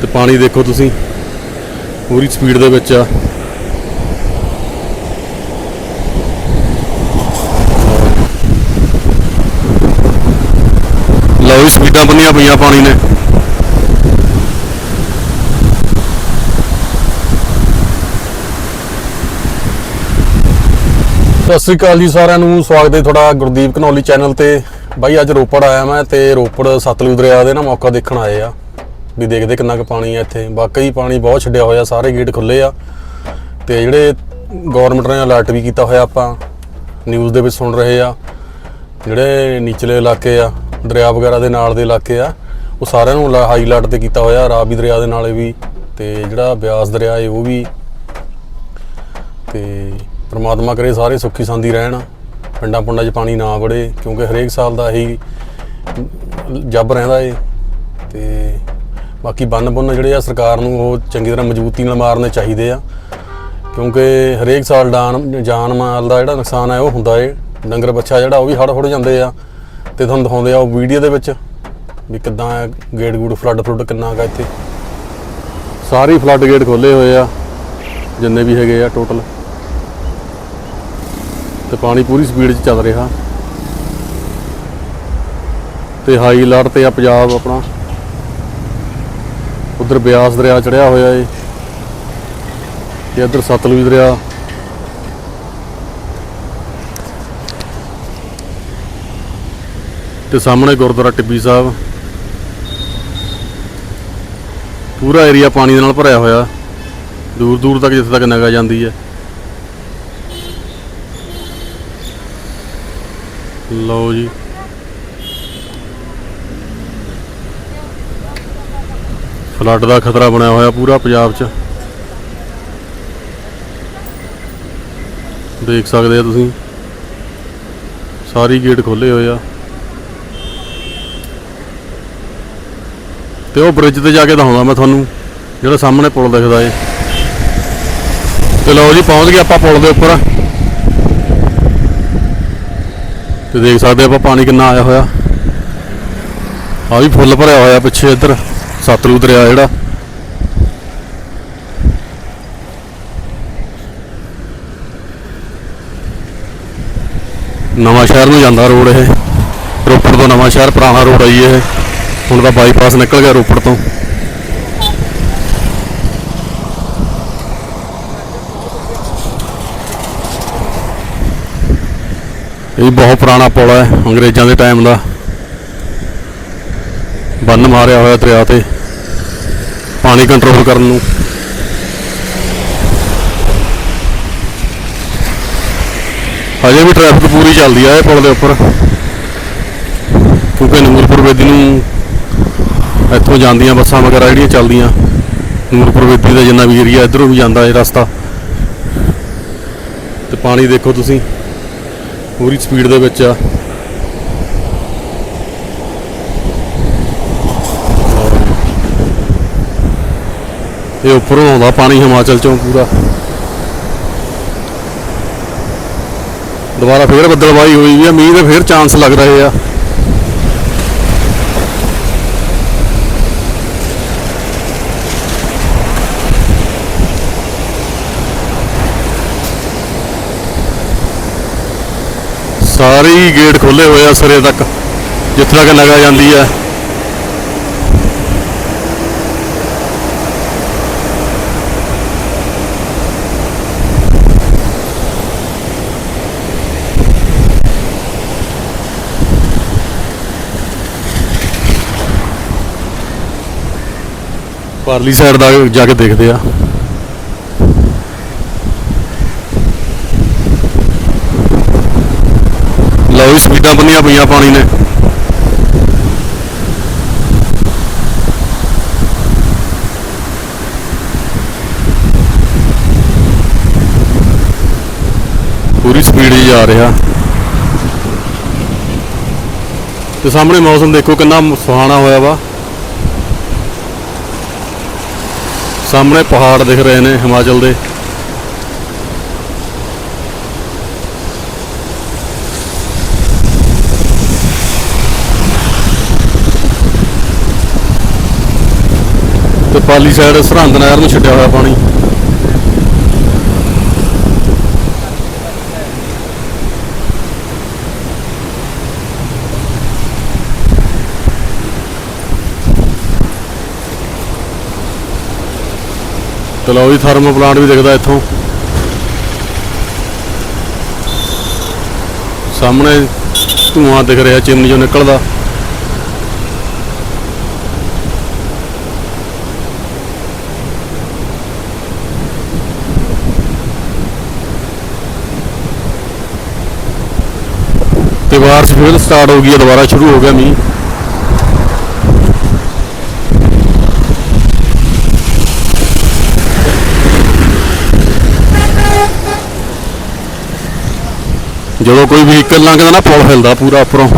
ਤੇ ਪਾਣੀ ਦੇਖੋ ਤੁਸੀਂ। ਪੂਰੀ ਸਪੀਡ ਦੇ ਵਿੱਚ ਆ। ਲਓ ਜੀ ਸਪੀਡਾਂ ਬੰਨੀਆਂ ਪਈਆਂ ਪਾਣੀ ਨੇ। ਸਤਿ ਸ੍ਰੀ ਅਕਾਲ ਜੀ ਸਾਰਿਆਂ ਨੂੰ। ਸਵਾਗਤ ਹੈ ਤੁਹਾਡਾ ਗੁਰਦੀਪ ਕਨੌਲੀ ਚੈਨਲ ਤੇ। ਬਾਈ, ਅੱਜ ਰੋਪੜ ਆਇਆ ਮੈਂ ਤੇ ਰੋਪੜ ਸਤਲੁਜ ਦਰਿਆ ਦੇ ਨਾ ਮੌਕਾ ਦੇਖਣ ਆਏ ਆ। ਵੀ ਦੇਖਦੇ ਕਿੰਨਾ ਕੁ ਪਾਣੀ ਆ ਇੱਥੇ। ਵਾਕਈ ਪਾਣੀ ਬਹੁਤ ਛੱਡਿਆ ਹੋਇਆ, ਸਾਰੇ ਗੇਟ ਖੁੱਲੇ ਆ। ਤੇ ਜਿਹੜੇ ਗਵਰਨਮੈਂਟ ਨੇ ਅਲਰਟ ਵੀ ਕੀਤਾ ਹੋਇਆ ਆਪਾਂ ਨਿਊਜ਼ ਦੇ ਵਿੱਚ ਸੁਣ ਰਹੇ ਆ, ਜਿਹੜੇ ਨੀਚਲੇ ਇਲਾਕੇ ਆ, ਦਰਿਆ ਵਗੈਰਾ ਦੇ ਨਾਲ ਦੇ ਇਲਾਕੇ ਆ, ਉਹ ਸਾਰਿਆਂ ਨੂੰ ਹਾਈ ਅਲਰਟ ਤੇ ਕੀਤਾ ਹੋਇਆ, ਰਾਵੀ ਦਰਿਆ ਦੇ ਨਾਲੇ ਵੀ, ਤੇ ਜਿਹੜਾ ਬਿਆਸ ਦਰਿਆ ਏ, ਉਹ ਵੀ। ਤੇ ਪ੍ਰਮਾਤਮਾ ਕਰੇ ਸਾਰੇ ਸੁੱਖੀ ਸੰਦੀ ਰਹਿਣ, ਪਿੰਡਾਂ ਪੁੰਡਾਂ 'ਚ ਪਾਣੀ ਨਾ ਵੜੇ, ਕਿਉਂਕਿ ਹਰੇਕ ਸਾਲ ਦਾ ਇਹੀ ਜੱਬ ਰਹਿੰਦਾ ਏ। ਤੇ ਬਾਕੀ ਬੰਨ ਬੁੰਨ ਜਿਹੜੇ ਆ ਸਰਕਾਰ ਨੂੰ ਉਹ ਚੰਗੀ ਤਰ੍ਹਾਂ ਮਜ਼ਬੂਤੀ ਨਾਲ ਮਾਰਨੇ ਚਾਹੀਦੇ ਆ। ਕਿਉਂਕਿ ਹਰੇਕ ਸਾਲ ਡਾਨ ਜਾਨ ਮਾਲ ਦਾ ਜਿਹੜਾ ਨੁਕਸਾਨ ਹੈ ਉਹ ਹੁੰਦਾ ਏ। ਡੰਗਰ ਬੱਚਾ ਜਿਹੜਾ, ਉਹ ਵੀ ਹੜ ਹੁੜ ਜਾਂਦੇ ਆ। ਤੇ ਤੁਹਾਨੂੰ ਦਿਖਾਉਂਦੇ ਆ ਉਹ ਵੀਡੀਓ ਦੇ ਵਿੱਚ ਵੀ ਕਿੱਦਾਂ ਹੈ ਗੇਟ ਗੂੜ ਫਲੱਡ ਫਲੱਡ ਕਿੰਨਾ ਹੈਗਾ ਇੱਥੇ। ਸਾਰੇ ਫਲੱਡ ਗੇਟ ਖੋਲੇ ਹੋਏ ਆ, ਜਿੰਨੇ ਵੀ ਹੈਗੇ ਆ ਟੋਟਲ। ਤੇ ਪਾਣੀ ਪੂਰੀ ਸਪੀਡ 'ਚ ਚੱਲ ਰਿਹਾ। ਤੇ ਹਾਈ ਅਲਰਟ ਤੇ ਆ ਪੰਜਾਬ ਆਪਣਾ। ਉਧਰ ਬਿਆਸ ਦਰਿਆ ਚੜਿਆ ਹੋਇਆ ਏ ਤੇ ਇੱਧਰ ਸਤਲੁਜ ਦਰਿਆ। ਤੇ ਸਾਹਮਣੇ ਗੁਰਦੁਆਰਾ ਟਿੱਬੀ ਸਾਹਿਬ। ਪੂਰਾ ਏਰੀਆ ਪਾਣੀ ਦੇ ਨਾਲ ਭਰਿਆ ਹੋਇਆ। ਦੂਰ ਦੂਰ ਤੱਕ ਜਿੱਥੇ ਤੱਕ ਨਗਾ ਜਾਂਦੀ ਹੈ ਲਓ ਜੀ। ਫਲੱਡ ਦਾ ਖਤਰਾ ਬਣਿਆ ਹੋਇਆ ਪੂਰਾ ਪੰਜਾਬ 'ਚ। ਦੇਖ ਸਕਦੇ ਆ ਤੁਸੀਂ। ਸਾਰੀ ਗੇਟ ਖੋਲੇ ਹੋਏ ਆ। ਤੇ ਉਹ ਬ੍ਰਿਜ ਤੇ ਜਾ ਕੇ ਦਿਖਾਉਂਦਾ ਮੈਂ ਤੁਹਾਨੂੰ, ਜਿਹੜਾ ਸਾਹਮਣੇ ਪੁਲ ਦਿਖਦਾ ਏ। ਤੇ ਲਓ ਜੀ, ਪਹੁੰਚ ਗਏ ਆਪਾਂ ਪੁਲ ਦੇ ਉੱਪਰ। ਤੇ ਦੇਖ ਸਕਦੇ ਆਪਾਂ ਪਾਣੀ ਕਿੰਨਾ ਆਇਆ ਹੋਇਆ। ਆ ਵੀ ਫੁੱਲ ਭਰਿਆ ਹੋਇਆ ਪਿੱਛੇ ਇੱਧਰ। ਸਤਲੁਜ ਦਰਿਆ ਜਿਹੜਾ। ਨਵਾਂ ਸ਼ਹਿਰ ਨੂੰ ਜਾਂਦਾ ਰੋਡ ਇਹ। ਰੋਪੜ ਤੋਂ ਨਵਾਂ ਸ਼ਹਿਰ, ਪੁਰਾਣਾ ਰੋਡ ਆਈ ਇਹ। ਹੁਣ ਤਾਂ ਬਾਈਪਾਸ ਨਿਕਲ ਗਿਆ ਰੋਪੜ ਤੋਂ। ਇਹ ਬਹੁਤ ਪੁਰਾਣਾ ਪੁਲ ਹੈ, ਅੰਗਰੇਜ਼ਾਂ ਦੇ ਟਾਈਮ ਦਾ। ਬੰਨ ਮਾਰਿਆ ਹੋਇਆ ਦਰਿਆ ਤੇ, ਪਾਣੀ ਕੰਟਰੋਲ ਕਰਨ ਨੂੰ। ਹਜੇ ਵੀ ਟ੍ਰੈਫਿਕ ਪੂਰੀ ਚੱਲਦੀ ਆ ਇਹ ਪੁਲ ਦੇ ਉੱਪਰ। ਕਿਉਂਕਿ ਨੂਰਪੁਰ ਵੇਦੀ ਨੂੰ ਇੱਥੋਂ ਜਾਂਦੀਆਂ ਬੱਸਾਂ ਵਗੈਰਾ ਜਿਹੜੀਆਂ ਚੱਲਦੀਆਂ, ਨੂਰਪੁਰ ਵੇਦੀ ਦਾ ਜਿੰਨਾ ਵੀ ਏਰੀਆ ਇਧਰੋਂ ਵੀ ਜਾਂਦਾ ਇਹ ਰਸਤਾ। ਤੇ ਪਾਣੀ ਦੇਖੋ ਤੁਸੀਂ, ਪੂਰੀ ਸਪੀਡ ਦੇ ਵਿੱਚ ਆ। ਇਹ ਉੱਪਰੋਂ ਆਉਂਦਾ ਪਾਣੀ ਹਿਮਾਚਲ ਚੋਂ ਪੂਰਾ। ਦੁਬਾਰਾ ਫੇਰ ਬੱਦਲਬਾਈ ਹੋਈ ਵੀ ਆ, ਮੀਂਹ ਦੇ ਫੇਰ ਚਾਂਸ ਲੱਗ ਰਹੇ ਆ। ਸਾਰੇ ਹੀ ਗੇਟ ਖੋਲੇ ਹੋਏ ਆ ਸਿਰੇ ਤੱਕ, ਜਿੱਥੇ ਤੱਕ ਨਗਾ ਜਾਂਦੀ ਆ। ਪਰਲੀ ਸਾਈਡ ਦਾ ਜਾ ਕੇ ਦੇਖਦੇ ਆ। ਲਓ ਜੀ ਸਪੀਡਾਂ ਬੰਨੀਆਂ ਪਈਆਂ ਪਾਣੀ ਨੇ। ਪੂਰੀ ਸਪੀਡ ਹੀ ਜਾ ਰਿਹਾ। ਤੇ ਸਾਹਮਣੇ ਮੌਸਮ ਦੇਖੋ ਕਿੰਨਾ ਸੁਹਾਣਾ ਹੋਇਆ ਵਾ। ਸਾਹਮਣੇ ਪਹਾੜ ਦਿਖ ਰਹੇ ਨੇ ਹਿਮਾਚਲ ਦੇ। ਤੇ ਪਾਲੀ ਸਾਈਡ ਸਰਹੰਦ ਨਹਿਰ ਨੂੰ ਛੱਡਿਆ ਹੋਇਆ ਪਾਣੀ। ਤੇ ਲਓ ਜੀ ਥਰਮੋ ਪਲਾਂਟ ਵੀ ਦਿਖਦਾ ਇੱਥੋਂ। ਸਾਹਮਣੇ ਧੂਆਂ ਦਿਖ ਰਿਹਾ, ਚਿਮਨੀ ਚੋਂ ਨਿਕਲਦਾ। ਤੇ ਬਾਰਿਸ਼ ਫਿਰ ਸਟਾਰਟ ਹੋ ਗਈ ਹੈ, ਦੁਬਾਰਾ ਸ਼ੁਰੂ ਹੋ ਗਿਆ ਮੀਂਹ। ਜਦੋਂ ਕੋਈ ਵਹੀਕਲ ਲੰਘਦਾ ਨਾ, ਪੁਲ ਹਿਲਦਾ ਪੂਰਾ ਉੱਪਰੋਂ।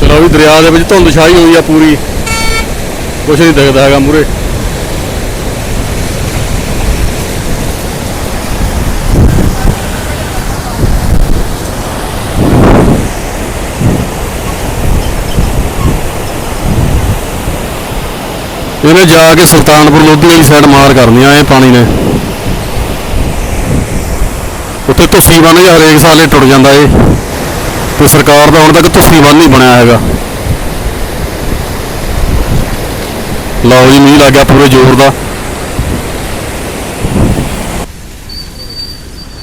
ਚਲੋ ਵੀ ਦਰਿਆ ਦੇ ਵਿੱਚ ਧੁੰਦ ਛਾਈ ਹੋਈ ਆ ਪੂਰੀ। ਕੁਛ ਨਹੀਂ ਦਿਖਦਾ ਹੈਗਾ ਮੂਰੇ ਇਹਨੇ ਜਾ ਕੇ ਸੁਲਤਾਨਪੁਰ ਲੋਧੀ ਵਾਲੀ ਸਾਈਡ ਮਾਰ ਕਰਨੀ ਆ, ਇਹ ਪਾਣੀ ਨੇ। ਉੱਥੇ ਤੁਸੀਂ ਬੰਨ ਜਾਂ ਹਰੇਕ ਸਾਲ ਇਹ ਟੁੱਟ ਜਾਂਦਾ ਏ ਤੇ ਸਰਕਾਰ ਦਾ ਹੁਣ ਤੱਕ ਤੁਸੀਂ ਬੰਨ ਨਹੀਂ ਬਣਿਆ ਹੈਗਾ। ਲਓ ਜੀ, ਮੀਂਹ ਲੱਗ ਗਿਆ ਪੂਰੇ ਜ਼ੋਰ ਦਾ।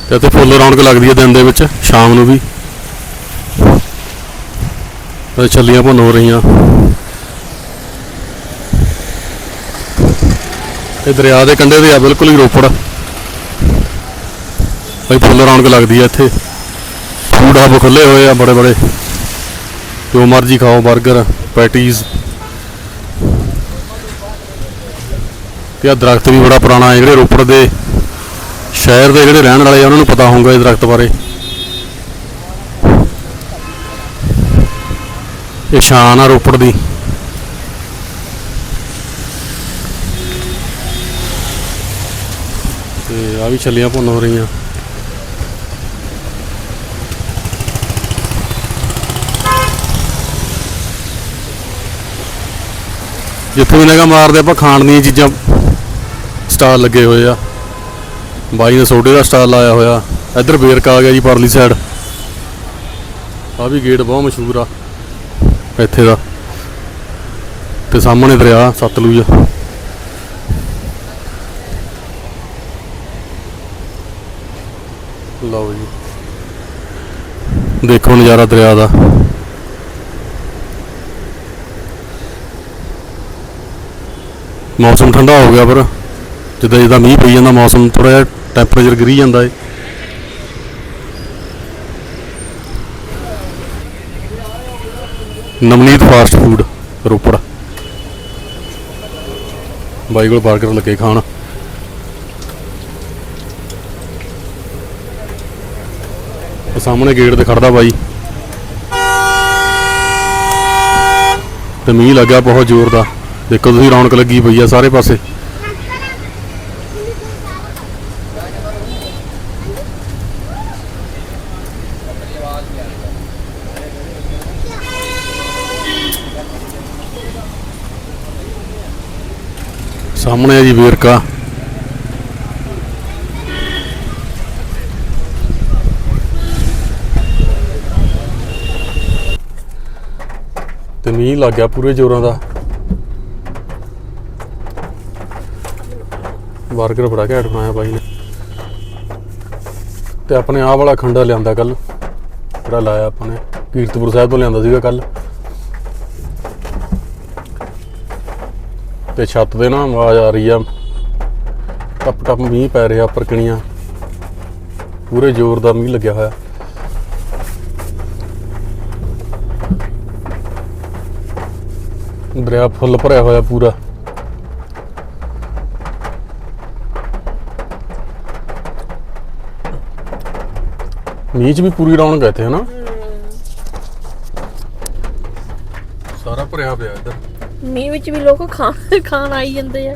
ਤੇ ਇੱਥੇ ਫੁੱਲ ਰੌਣਕ ਲੱਗਦੀ ਹੈ ਦਿਨ ਦੇ ਵਿੱਚ, ਸ਼ਾਮ ਨੂੰ ਵੀ। ਤੇ ਛੱਲੀਆਂ ਭੁੰਨ ਹੋ ਰਹੀਆਂ। ਇਹ ਦਰਿਆ ਦੇ ਕੰਢੇ ਤੇ ਆ, ਬਿਲਕੁਲ ਹੀ ਰੋਪੜ। ਬਈ ਫੁੱਲ ਰੌਣਕ ਲੱਗਦੀ ਆ ਇੱਥੇ। ਫੂਡ ਹੱਬ ਖੁੱਲੇ ਹੋਏ ਆ ਬੜੇ ਬੜੇ। ਜੋ ਮਰਜ਼ੀ ਖਾਓ 버ਗਰ ਪੈਟੀਜ਼। ਤੇ ਆ ਦਰਖਤ ਵੀ ਬੜਾ ਪੁਰਾਣਾ ਹੈ, ਜਿਹੜੇ ਰੋਪੜ ਦੇ ਸ਼ਹਿਰ ਦੇ ਜਿਹੜੇ ਰਹਿਣ ਵਾਲੇ ਆ, ਉਹਨਾਂ ਨੂੰ ਪਤਾ ਹੋਊਗਾ ਇਹ ਦਰਖਤ ਬਾਰੇ। ਇਹ ਸ਼ਾਨ ਆ ਰੋਪੜ ਦੀ। ਤੇ ਆ ਵੀ ਛੱਲੀਆਂ ਭੁੰਨ ਹੋ ਰਹੀਆਂ। ਜਿੱਥੇ ਵੀ ਨਗਾ ਮਾਰਦੇ ਆਪਾਂ ਖਾਣ ਦੀਆਂ ਚੀਜ਼ਾਂ ਸਟਾਲ ਲੱਗੇ ਹੋਏ ਆ। ਬਾਈ ਨੇ ਸੋਡੇ ਦਾ ਸਟਾਲ ਲਾਇਆ ਹੋਇਆ। ਇੱਧਰ ਬੇਰਕਾ ਆ ਗਿਆ ਜੀ ਪਰਲੀ ਸਾਈਡ ਆ ਵੀ ਗੇਟ ਬਹੁਤ ਮਸ਼ਹੂਰ ਆ, ਇੱਥੇ ਦਾ। ਤੇ ਸਾਹਮਣੇ ਦਰਿਆ, ਸਤਲੁਜ। ਲਓ ਜੀ। ਦੇਖੋ ਨਜ਼ਾਰਾ ਦਰਿਆ ਦਾ। ਮੌਸਮ ਠੰਡਾ ਹੋ ਗਿਆ ਪਰ ਜਿੱਦਾਂ ਜਿੱਦਾਂ ਮੀਂਹ ਪਈ ਜਾਂਦਾ, ਮੌਸਮ ਥੋੜਾ ਜਿਹਾ ਟੈਂਪਰੇਚਰ ਗਿਰੀ ਜਾਂਦਾ ਏ। Navneet fast food Ropar. ਬਾਈ ਕੋਲ 버ਗਰ ਲੱਗੇ ਖਾਣ। ਸਾਹਮਣੇ ਗੇਟ ਤੇ ਖੜਦਾ ਬਾਈ। ਤੇ ਮੀਂਹ ਲੱਗਾ ਬਹੁਤ ਜ਼ੋਰ ਦਾ। ਦੇਖੋ ਤੁਸੀਂ ਰੌਣਕ ਲੱਗੀ ਪਈ ਆ ਸਾਰੇ ਪਾਸੇ। ਸਾਹਮਣੇ ਆ ਜੀ ਵੇਰਕਾ। ਮੀਂਹ ਲੱਗ ਗਿਆ ਪੂਰੇ ਜ਼ੋਰਾਂ ਦਾ। 버ਗਰ ਬੜਾ ਘੈਂਟ ਬਣਾਇਆ ਬਾਈ ਨੇ। ਤੇ ਆਪਣੇ ਆਹ ਵਾਲਾ ਖੰਡਾ ਲਿਆਂਦਾ ਕੱਲ, ਜਿਹੜਾ ਲਾਇਆ ਆਪਾਂ ਨੇ, ਕੀਰਤਪੁਰ ਸਾਹਿਬ ਤੋਂ ਲਿਆਂਦਾ ਸੀਗਾ ਕੱਲ। ਤੇ ਛੱਤ ਦੇ ਨਾ ਆਵਾਜ਼ ਆ ਰਹੀ ਆ। ਟੱਪ ਟੱਪ ਮੀਂਹ ਪੈ ਰਿਹਾ ਉੱਪਰ ਕਿਣੀਆਂ ਪੂਰੇ ਜ਼ੋਰ ਦਾ ਮੀਂਹ ਲੱਗਿਆ ਹੋਇਆ। ਦਰਿਆ ਫੁੱਲ ਭਰਿਆ ਹੋਇਆ ਪੂਰਾ। ਮੀਂਹ ਵੀ ਪੂਰੀ ਰੌਣਕ ਹੈ ਇੱਥੇ ਹਨਾ? ਸਾਰਾ ਭਰਿਆ ਪਿਆ ਇੱਧਰ। ਮੀਂਹ ਵਿੱਚ ਵੀ ਲੋਕ ਖਾਣ ਖਾਣ ਆਈ ਜਾਂਦੇ ਆ।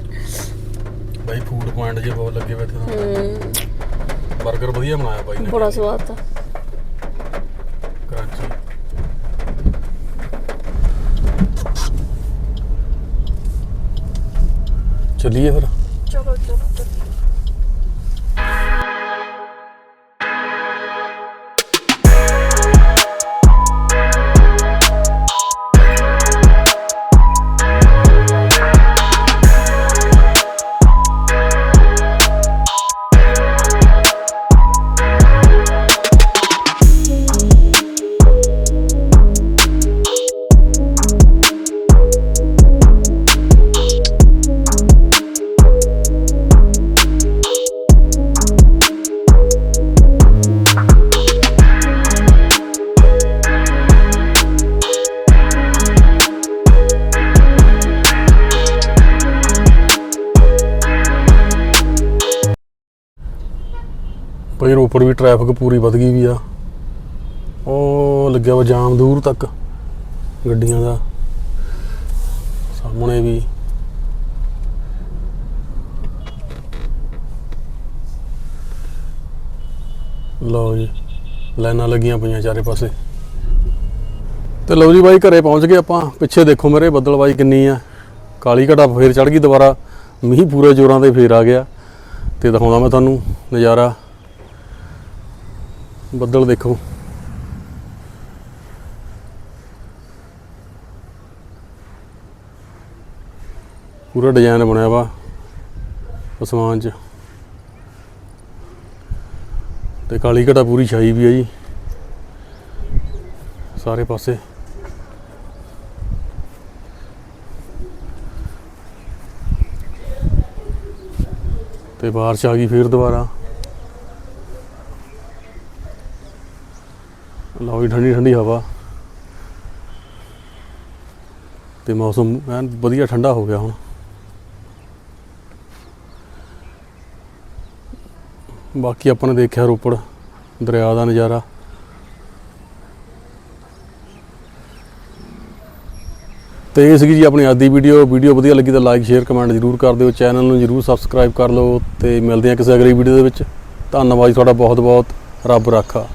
ਬਾਈ ਫੂਡ ਪੁਆਇੰਟ ਜੇ ਬਹੁਤ ਲੱਗੇ ਇੱਥੇ ਤਾਂ। ਗਰ ਵਧੀਆ ਬਣਾਇਆ ਬਾਈ ਨੇ। ਬੜਾ ਸਵਾਦ ਤਾਂ। ਚੱਲੀਏ ਫਿਰ। ਚਲੋ ਚਲੋ ਭਾਈ ਰੋਪੜ ਵੀ ਟ੍ਰੈਫਿਕ ਪੂਰੀ ਵੱਧ ਗਈ ਵੀ ਆ। ਉਹ ਲੱਗਿਆ ਵਾ ਜਾਮ ਦੂਰ ਤੱਕ ਗੱਡੀਆਂ ਦਾ। ਸਾਹਮਣੇ ਵੀ। ਲਓ ਜੀ, ਲਾਈਨਾਂ ਲੱਗੀਆਂ ਪਈਆਂ ਚਾਰੇ ਪਾਸੇ। ਤੇ ਲਓ ਜੀ ਬਾਈ, ਘਰੇ ਪਹੁੰਚ ਗਏ ਆਪਾਂ। ਪਿੱਛੇ ਦੇਖੋ ਮੇਰੇ ਬੱਦਲਬਾਈ ਕਿੰਨੀ ਆ। ਕਾਲੀ ਘਟਾ ਫੇਰ ਚੜ ਗਈ ਦੁਬਾਰਾ। ਮੀਂਹ ਪੂਰੇ ਜ਼ੋਰਾਂ ਤੇ ਫੇਰ ਆ ਗਿਆ। ਤੇ ਦਿਖਾਉਂਦਾ ਮੈਂ ਤੁਹਾਨੂੰ ਨਜ਼ਾਰਾ। ਬੱਦਲ ਦੇਖੋ। ਪੂਰਾ ਡਿਜ਼ਾਈਨ ਬਣਿਆ ਵਾ, ਅਸਮਾਨ 'ਚ। ਤੇ ਕਾਲੀ ਘਟਾ ਪੂਰੀ ਛਾਈ ਵੀ ਹੈ ਜੀ, ਸਾਰੇ ਪਾਸੇ। ਤੇ ਬਾਰਿਸ਼ ਆ ਗਈ ਫੇਰ ਦੁਬਾਰਾ। ਲਓ ਜੀ ਠੰਡੀ ਠੰਡੀ ਹਵਾ। ਤੇ ਮੌਸਮ ਐਨ ਵਧੀਆ ਠੰਡਾ ਹੋ ਗਿਆ ਹੁਣ। ਬਾਕੀ ਆਪਾਂ ਨੇ ਦੇਖਿਆ ਰੋਪੜ, ਦਰਿਆ ਦਾ ਨਜ਼ਾਰਾ। ਤੇ ਇਹ ਸੀਗੀ ਜੀ ਆਪਣੀ ਅੱਜ ਦੀ ਵੀਡੀਓ। ਵੀਡੀਓ ਵਧੀਆ ਲੱਗੀ ਤਾਂ ਲਾਈਕ ਸ਼ੇਅਰ ਕਮੈਂਟ ਜ਼ਰੂਰ ਕਰ ਦਿਓ। ਚੈਨਲ ਨੂੰ ਜ਼ਰੂਰ ਸਬਸਕ੍ਰਾਈਬ ਕਰ ਲਓ। ਤੇ ਮਿਲਦੇ ਹਾਂ ਕਿਸੇ ਅਗਲੀ ਵੀਡੀਓ ਦੇ ਵਿੱਚ। ਧੰਨਵਾਦ ਜੀ ਤੁਹਾਡਾ ਬਹੁਤ ਬਹੁਤ ਰੱਬ ਰਾਖਾ।